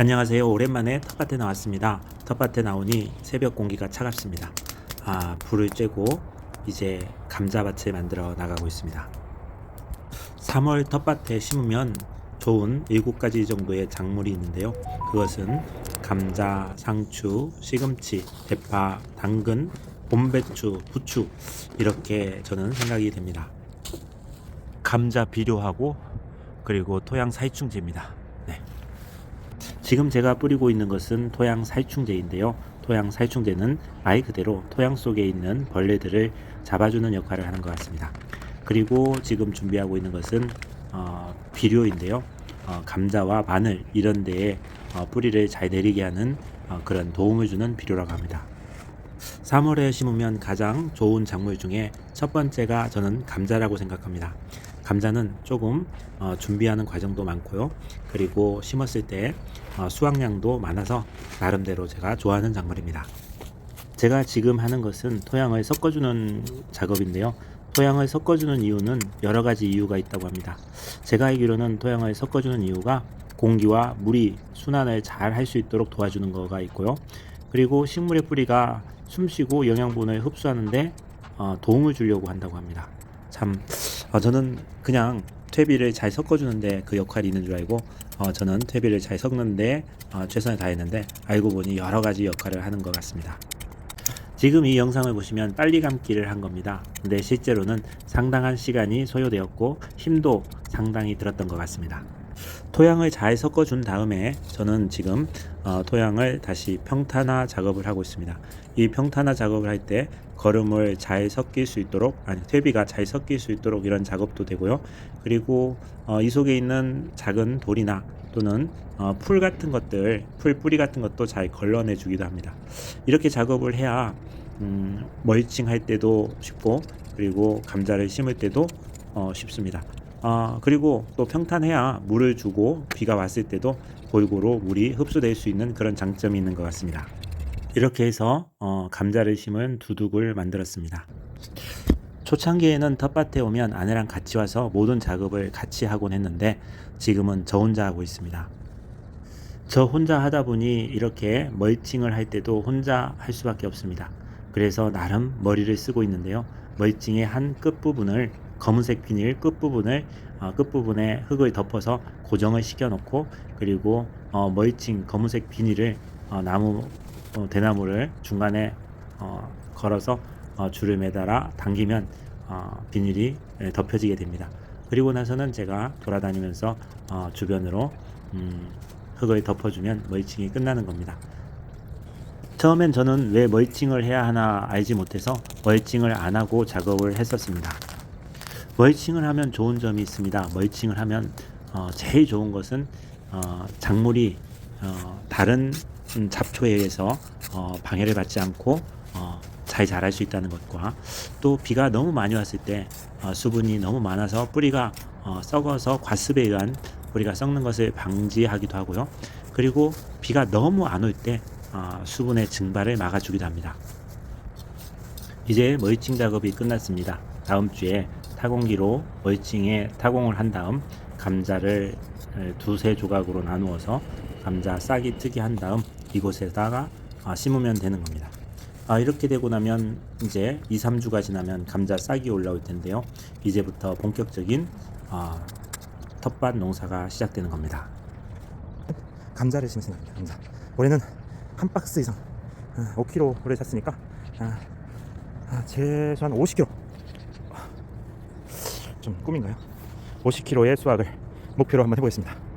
안녕하세요. 오랜만에 텃밭에 나왔습니다. 텃밭에 나오니 새벽 공기가 차갑습니다. 아, 불을 쬐고 이제 감자밭을 만들어 나가고 있습니다. 3월 텃밭에 심으면 좋은 7가지 정도의 작물이 있는데요. 그것은 감자, 상추, 시금치, 대파, 당근, 봄배추, 부추 이렇게 저는 생각이 됩니다. 감자 비료하고 그리고 토양 살충제입니다. 네. 지금 제가 뿌리고 있는 것은 토양 살충제인데요. 토양 살충제는 말 그대로 토양 속에 있는 벌레들을 잡아주는 역할을 하는 것 같습니다. 그리고 지금 준비하고 있는 것은 어, 비료인데요. 어, 감자와 마늘 이런 데에 어, 뿌리를 잘 내리게 하는 어, 그런 도움을 주는 비료라고 합니다. 3월에 심으면 가장 좋은 작물 중에 첫 번째가 저는 감자라고 생각합니다. 감자는 조금 어, 준비하는 과정도 많고요. 그리고 심었을 때 어, 수확량도 많아서 나름대로 제가 좋아하는 작물입니다. 제가 지금 하는 것은 토양을 섞어주는 작업인데요. 토양을 섞어주는 이유는 여러 가지 이유가 있다고 합니다. 제가 알기로는 토양을 섞어주는 이유가 공기와 물이 순환을 잘 할 수 있도록 도와주는 거가 있고요. 그리고 식물의 뿌리가 숨쉬고 영양분을 흡수하는데 어, 도움을 주려고 한다고 합니다. 참 어, 저는 그냥 퇴비를 잘 섞어주는데 그 역할이 있는 줄 알고 어, 저는 퇴비를 잘 섞는데 어, 최선을 다했는데 알고 보니 여러 가지 역할을 하는 것 같습니다. 지금 이 영상을 보시면 빨리 감기를 한 겁니다. 근데 실제로는 상당한 시간이 소요되었고 힘도 상당히 들었던 것 같습니다. 토양을 잘 섞어 준 다음에 저는 지금 어, 토양을 다시 평탄화 작업을 하고 있습니다. 이 평탄화 작업을 할 때 거름을 잘 섞일 수 있도록 아니 퇴비가 잘 섞일 수 있도록 이런 작업도 되고요. 그리고 어, 이 속에 있는 작은 돌이나 또는 어, 풀 같은 것들, 풀 뿌리 같은 것도 잘 걸러내 주기도 합니다. 이렇게 작업을 해야 음, 멀칭 할 때도 쉽고 그리고 감자를 심을 때도 어, 쉽습니다. 아, 그리고 또 평탄해야 물을 주고 비가 왔을 때도 골고루 물이 흡수될 수 있는 그런 장점이 있는 것 같습니다. 이렇게 해서 어, 감자를 심은 두둑을 만들었습니다. 초창기에는 텃밭에 오면 아내랑 같이 와서 모든 작업을 같이 하곤 했는데 지금은 저 혼자 하고 있습니다. 저 혼자 하다 보니 이렇게 멀칭을 할 때도 혼자 할 수밖에 없습니다. 그래서 나름 머리를 쓰고 있는데요. 멀칭의 한 끝부분을 검은색 비닐 끝부분을 어, 끝부분에 흙을 덮어서 고정을 시켜 놓고 그리고 어, 멀칭 검은색 비닐을 어, 나무 어, 대나무를 중간에 어, 걸어서 어, 줄을 매달아 당기면 어, 비닐이 예, 덮여지게 됩니다. 그리고 나서는 제가 돌아다니면서 어, 주변으로 음, 흙을 덮어주면 멀칭이 끝나는 겁니다. 처음엔 저는 왜 멀칭을 해야 하나 알지 못해서 멀칭을 안 하고 작업을 했었습니다. 멀칭을 하면 좋은 점이 있습니다. 멀칭을 하면 어, 제일 좋은 것은 어, 작물이 어, 다른 음, 잡초에 의해서 어, 방해를 받지 않고 어, 잘 자랄 수 있다는 것과 또 비가 너무 많이 왔을 때 어, 수분이 너무 많아서 뿌리가 어, 썩어서 과습에 의한 뿌리가 썩는 것을 방지하기도 하고요. 그리고 비가 너무 안 올때 어, 수분의 증발을 막아주기도 합니다. 이제 멀칭 작업이 끝났습니다. 다음 주에 타공기로 멀칭에 타공을 한 다음 감자를 에, 두세 조각으로 나누어서 감자 싹이 트게 한 다음 이곳에다가 아, 심으면 되는 겁니다. 아, 이렇게 되고 나면 이제 2, 3주가 지나면 감자 싹이 올라올 텐데요. 이제부터 본격적인 아, 텃밭 농사가 시작되는 겁니다. 감자를 심을 생각입니다. 감자. 올해는 한 박스 이상, 어, 5kg를 샀으니까 아, 아, 최소한 50kg. 좀 꿈인가요? 50kg의 수확을 목표로 한번 해보겠습니다.